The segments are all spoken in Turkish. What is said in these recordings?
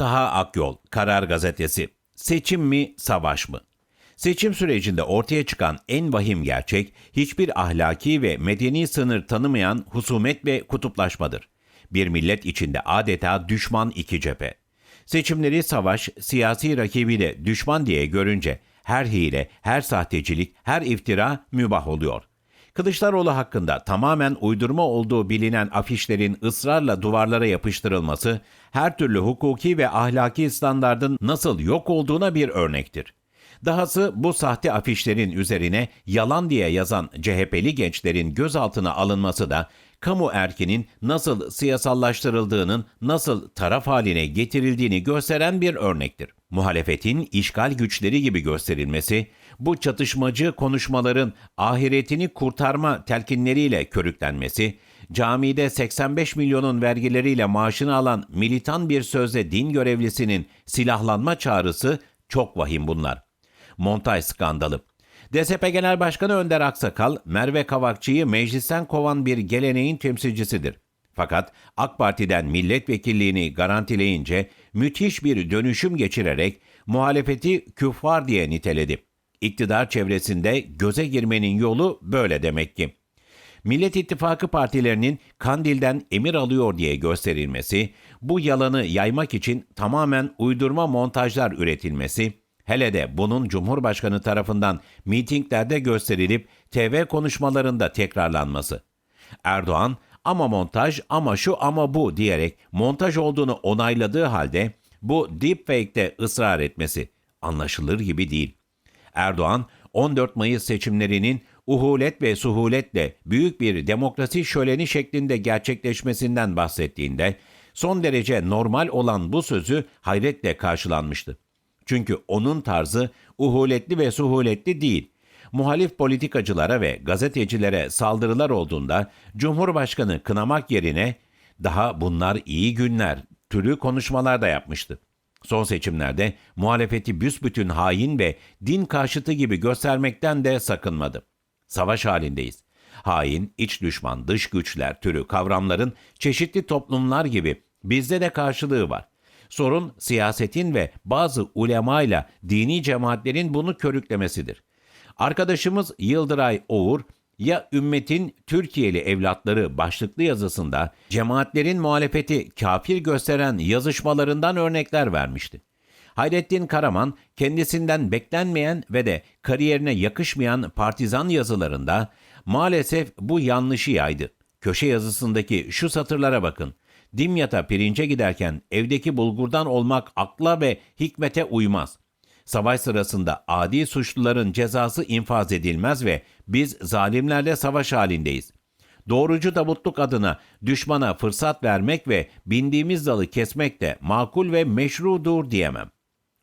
Taha Akyol, Karar Gazetesi. Seçim mi, savaş mı? Seçim sürecinde ortaya çıkan en vahim gerçek, hiçbir ahlaki ve medeni sınır tanımayan husumet ve kutuplaşmadır. Bir millet içinde adeta düşman iki cephe. Seçimleri savaş, siyasi rakibiyle düşman diye görünce her hile, her sahtecilik, her iftira mübah oluyor. Kılıçdaroğlu hakkında tamamen uydurma olduğu bilinen afişlerin ısrarla duvarlara yapıştırılması, her türlü hukuki ve ahlaki standardın nasıl yok olduğuna bir örnektir. Dahası bu sahte afişlerin üzerine yalan diye yazan CHP'li gençlerin gözaltına alınması da kamu erkinin nasıl siyasallaştırıldığının, nasıl taraf haline getirildiğini gösteren bir örnektir. Muhalefetin işgal güçleri gibi gösterilmesi, bu çatışmacı konuşmaların ahiretini kurtarma telkinleriyle körüklenmesi, camide 85 milyonun vergileriyle maaşını alan militan bir sözde din görevlisinin silahlanma çağrısı çok vahim bunlar. Montaj skandalı. DSP Genel Başkanı Önder Aksakal, Merve Kavakçı'yı meclisten kovan bir geleneğin temsilcisidir. Fakat AK Parti'den milletvekilliğini garantileyince müthiş bir dönüşüm geçirerek muhalefeti küffar diye niteledi. İktidar çevresinde göze girmenin yolu böyle demek ki. Millet İttifakı partilerinin Kandil'den emir alıyor diye gösterilmesi, bu yalanı yaymak için tamamen uydurma montajlar üretilmesi, hele de bunun Cumhurbaşkanı tarafından mitinglerde gösterilip TV konuşmalarında tekrarlanması. Erdoğan ama montaj ama şu ama bu diyerek montaj olduğunu onayladığı halde bu deepfake'te ısrar etmesi anlaşılır gibi değil. Erdoğan 14 Mayıs seçimlerinin uhulet ve suhuletle büyük bir demokrasi şöleni şeklinde gerçekleşmesinden bahsettiğinde son derece normal olan bu sözü hayretle karşılanmıştı. Çünkü onun tarzı uhuletli ve suhuletli değil. Muhalif politikacılara ve gazetecilere saldırılar olduğunda Cumhurbaşkanı kınamak yerine daha bunlar iyi günler türü konuşmalar da yapmıştı. Son seçimlerde muhalefeti büsbütün hain ve din karşıtı gibi göstermekten de sakınmadı. Savaş halindeyiz. Hain, iç düşman, dış güçler türü kavramların çeşitli toplumlar gibi bizde de karşılığı var. Sorun siyasetin ve bazı ulemayla dini cemaatlerin bunu körüklemesidir. Arkadaşımız Yıldıray Oğur, ya ümmetin Türkiye'li evlatları başlıklı yazısında cemaatlerin muhalefeti kafir gösteren yazışmalarından örnekler vermişti. Hayrettin Karaman kendisinden beklenmeyen ve de kariyerine yakışmayan partizan yazılarında maalesef bu yanlışı yaydı. Köşe yazısındaki şu satırlara bakın. Dimyat'a pirince giderken evdeki bulgurdan olmak akla ve hikmete uymaz. Savaş sırasında adi suçluların cezası infaz edilmez ve biz zalimlerle savaş halindeyiz. Doğrucu Davutluk adına düşmana fırsat vermek ve bindiğimiz dalı kesmek de makul ve meşrudur diyemem.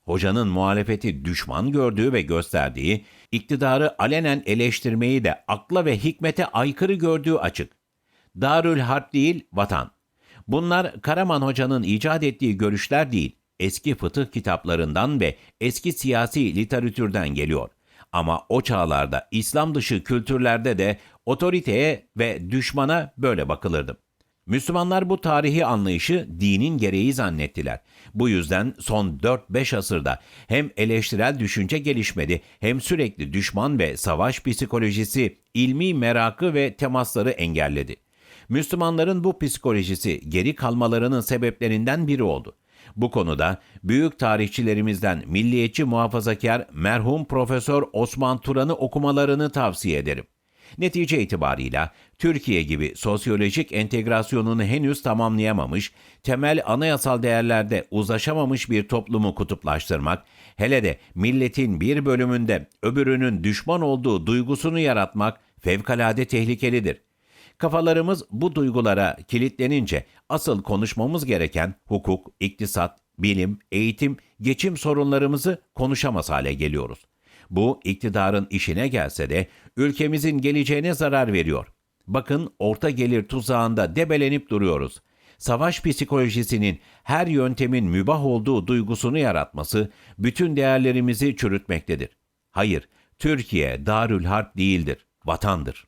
Hocanın muhalefeti düşman gördüğü ve gösterdiği, iktidarı alenen eleştirmeyi de akla ve hikmete aykırı gördüğü açık. Darül Harp değil, vatan. Bunlar Karaman Hoca'nın icat ettiği görüşler değil, eski fıtıh kitaplarından ve eski siyasi literatürden geliyor. Ama o çağlarda İslam dışı kültürlerde de otoriteye ve düşmana böyle bakılırdı. Müslümanlar bu tarihi anlayışı dinin gereği zannettiler. Bu yüzden son 4-5 asırda hem eleştirel düşünce gelişmedi hem sürekli düşman ve savaş psikolojisi ilmi merakı ve temasları engelledi. Müslümanların bu psikolojisi geri kalmalarının sebeplerinden biri oldu. Bu konuda büyük tarihçilerimizden milliyetçi muhafazakar merhum Profesör Osman Turan'ı okumalarını tavsiye ederim. Netice itibarıyla Türkiye gibi sosyolojik entegrasyonunu henüz tamamlayamamış, temel anayasal değerlerde uzlaşamamış bir toplumu kutuplaştırmak, hele de milletin bir bölümünde öbürünün düşman olduğu duygusunu yaratmak fevkalade tehlikelidir. Kafalarımız bu duygulara kilitlenince asıl konuşmamız gereken hukuk, iktisat, bilim, eğitim, geçim sorunlarımızı konuşamaz hale geliyoruz. Bu iktidarın işine gelse de ülkemizin geleceğine zarar veriyor. Bakın orta gelir tuzağında debelenip duruyoruz. Savaş psikolojisinin her yöntemin mübah olduğu duygusunu yaratması bütün değerlerimizi çürütmektedir. Hayır, Türkiye Darül Harp değildir, vatandır.